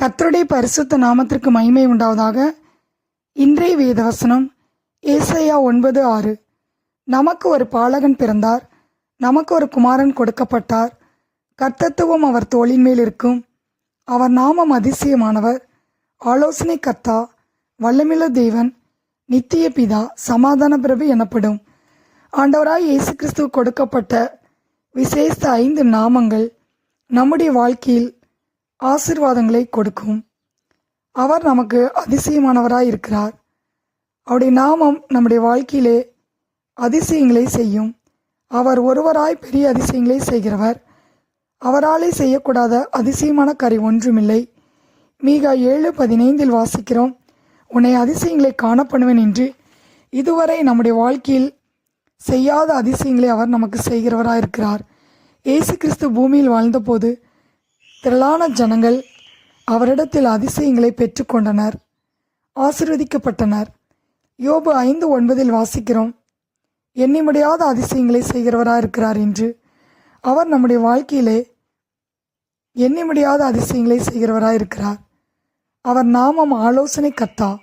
கர்த்தருடைய பரிசுத்த நாமத்திற்கு மகிமை உண்டாவதாக இன்றைய வேதவசனம் ஏசையா ஒன்பது ஆறு. நமக்கு ஒரு பாலகன் பிறந்தார். நமக்கு ஒரு குமாரன் கொடுக்கப்பட்டார். கர்த்தத்துவம் அவர் தோளின் மேல் இருக்கும். அவர் நாமம் அதிசயமானவர். ஆலோசனை கர்த்தா வல்லமில தேவன் நித்திய பிதா சமாதான பிரபு எனப்படும். ஆண்டவராய் இயேசு கிறிஸ்துவ கொடுக்கப்பட்ட விசேஷ ஐந்து நாமங்கள் நம்முடைய வாழ்க்கையில் ஆசீர்வாதங்களை கொடுக்கும். அவர் நமக்கு அதிசயமானவராய் இருக்கிறார். அவருடைய நாமம் நம்முடைய வாழ்க்கையிலே அதிசயங்களை செய்யும். அவர் ஒருவராய் பெரிய அதிசயங்களை செய்கிறவர். அவராலே செய்யக்கூடாத அதிசயமான கரை ஒன்றுமில்லை. மீகா ஏழு பதினைந்தில் வாசிக்கிறோம். உன்னை அதிசயங்களை காணப்படுவேன் என்று. இதுவரை நம்முடைய வாழ்க்கையில் செய்யாத அதிசயங்களை அவர் நமக்கு செய்கிறவராக இருக்கிறார். இயேசு கிறிஸ்து பூமியில் வாழ்ந்தபோது திரளான ஜனங்கள் அவரிடத்தில் அதிசயங்களை பெற்றுக்கொண்டனர். ஆசிர்வதிக்கப்பட்டனர். யோபு ஐந்து ஒன்பதில் வாசிக்கிறோம். எண்ணி முடியாத அதிசயங்களை செய்கிறவராக இருக்கிறார் என்று. அவர் நம்முடைய வாழ்க்கையிலே எண்ணி முடியாத அதிசயங்களை செய்கிறவராக இருக்கிறார். அவர் நாமம் ஆலோசனை கத்தா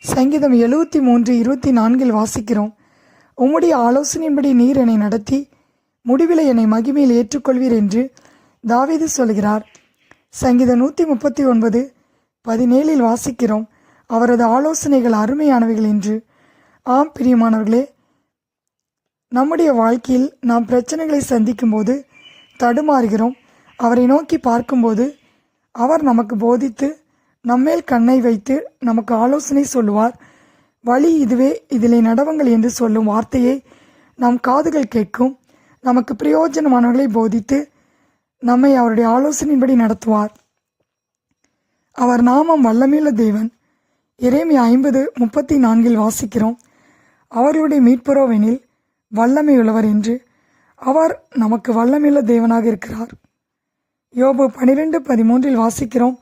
சங்கீதம் எழுபத்தி மூன்று இருபத்தி நான்கில் வாசிக்கிறோம். உம்முடைய ஆலோசனையின்படி நீர் என்னை நடத்தி முடிவில் என்னை மகிமையில் ஏற்றுக்கொள்வீர் என்று. தாவீது சொல்கிறார் சங்கீதம் நூற்றி முப்பத்தி ஒன்பது பதினேழில் வாசிக்கிறோம் அவரது ஆலோசனைகள் அருமையானவைகள் என்று. ஆம் பிரியமானவர்களே நம்முடைய வாழ்க்கையில் நாம் பிரச்சனைகளை சந்திக்கும்போது தடுமாறுகிறோம். அவரை நோக்கி பார்க்கும்போது அவர் நமக்கு போதித்து நம்மேல் கண்ணை வைத்து நமக்கு ஆலோசனை சொல்லுவார். வழி இதுவே இதிலே நடவுங்கள் என்று சொல்லும் வார்த்தையை நம் காதுகள் கேட்கும். நமக்கு பிரயோஜனமானவர்களை போதித்து நம்மை அவருடைய ஆலோசனையின்படி நடத்துவார். அவர் நாமம் வல்லமையுள்ள தேவன். இறைமை ஐம்பது முப்பத்தி நான்கில் வாசிக்கிறோம். அவர்களுடைய மீட்புறவெனில் வல்லமையுள்ளவர் என்று. அவர் நமக்கு வல்லமையுள்ள தேவனாக இருக்கிறார். யோபு பனிரெண்டு பதிமூன்றில் வாசிக்கிறோம்.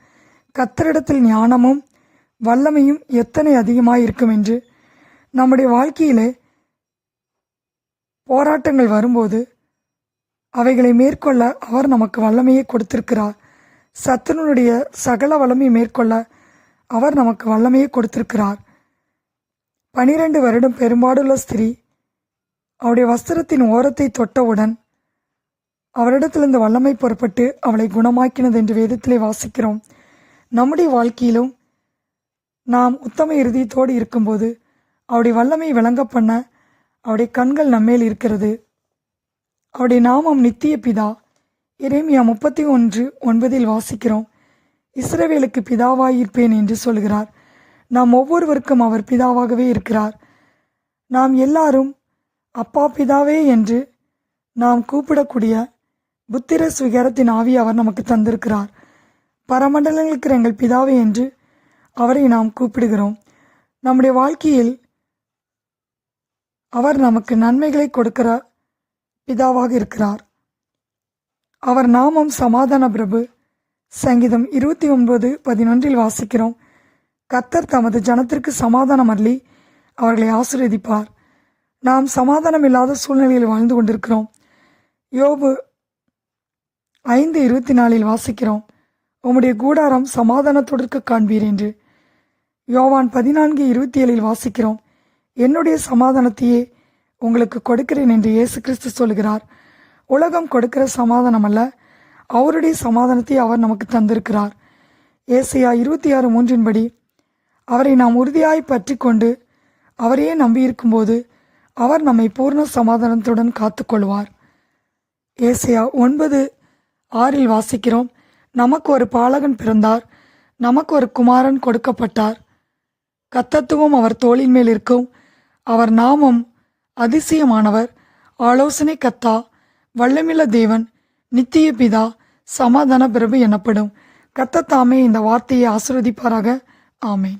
கத்தரிடத்தில் ஞானமும் வல்லமையும் எத்தனை அதிகமாக இருக்கும் என்று. நம்முடைய வாழ்க்கையிலே போராட்டங்கள் வரும்போது அவைகளை மேற்கொள்ள அவர் நமக்கு வல்லமையை கொடுத்திருக்கிறார். சத்துனுடைய சகல வல்லமை மேற்கொள்ள அவர் நமக்கு வல்லமையை கொடுத்திருக்கிறார். பனிரெண்டு வருடம் பெரும்பாடுள்ள ஸ்திரீ அவருடைய வஸ்திரத்தின் ஓரத்தை தொட்டவுடன் அவரிடத்திலிருந்து வல்லமை புறப்பட்டு அவளை குணமாக்கினது என்று வேதத்திலே வாசிக்கிறோம். நம்முடைய வாழ்க்கையிலும் நாம் உத்தம இறுதியத்தோடு இருக்கும்போது அவருடைய வல்லமை விளங்க பண்ண அவருடைய கண்கள் நம்மேல் இருக்கிறது. அவருடைய நாமம் நித்திய பிதா. இறைமையா முப்பத்தி ஒன்று ஒன்பதில் வாசிக்கிறோம். இஸ்ரவேலுக்கு பிதாவாயிருப்பேன் என்று சொல்கிறார். நாம் ஒவ்வொருவருக்கும் அவர் பிதாவாகவே இருக்கிறார். நாம் எல்லாரும் அப்பா பிதாவே என்று நாம் கூப்பிடக்கூடிய புத்திர சுகரத்தின் ஆவி அவர் நமக்கு தந்திருக்கிறார். பரமண்டலங்களுக்கு எங்கள் பிதாவே என்று அவரை நாம் கூப்பிடுகிறோம். நம்முடைய வாழ்க்கையில் அவர் நமக்கு நன்மைகளை கொடுக்கிற பிதாவாக இருக்கிறார். அவர் நாமம் சமாதான பிரபு. சங்கீதம் இருபத்தி ஒன்பது பதினொன்றில் வாசிக்கிறோம். கத்தர் தமது ஜனத்திற்கு சமாதானம் அள்ளி அவர்களை ஆசீர்வதிப்பார். நாம் சமாதானம் இல்லாத சூழ்நிலையில் வாழ்ந்து கொண்டிருக்கிறோம். யோபு ஐந்து இருபத்தி நாலில் வாசிக்கிறோம். உம்முடைய கூடாரம் சமாதானத்தொடர்க்க காண்பீர் என்று. யோவான் பதினான்கு இருபத்தி ஏழில் வாசிக்கிறோம். என்னுடைய சமாதானத்தையே உங்களுக்கு கொடுக்கிறேன் என்று இயேசு கிறிஸ்து சொல்கிறார் உலகம் கொடுக்கிற சமாதானம் அல்ல அவருடைய சமாதானத்தை அவர் நமக்கு தந்திருக்கிறார். ஏசையா இருபத்தி ஆறு மூன்றின்படி அவரை நாம் உறுதியாய் பற்றி கொண்டு அவரையே நம்பியிருக்கும்போது அவர் நம்மை பூர்ண சமாதானத்துடன் காத்துக்கொள்வார். ஏசையா ஒன்பது ஆறில் வாசிக்கிறோம். நமக்கு ஒரு பாலகன் பிறந்தார். நமக்கு ஒரு குமாரன் கொடுக்கப்பட்டார். கத்தத்துவம் அவர் தோளின் மேல் இருக்கும். அவர் நாமம் அதிசயமானவர். ஆலோசனை கத்தா வல்லமில்ல தேவன் நித்திய பிதா சமாதான பிரபு எனப்படும். கத்தத்தாமே இந்த வார்த்தையை ஆசிர்வதிப்பாராக. ஆமேன்.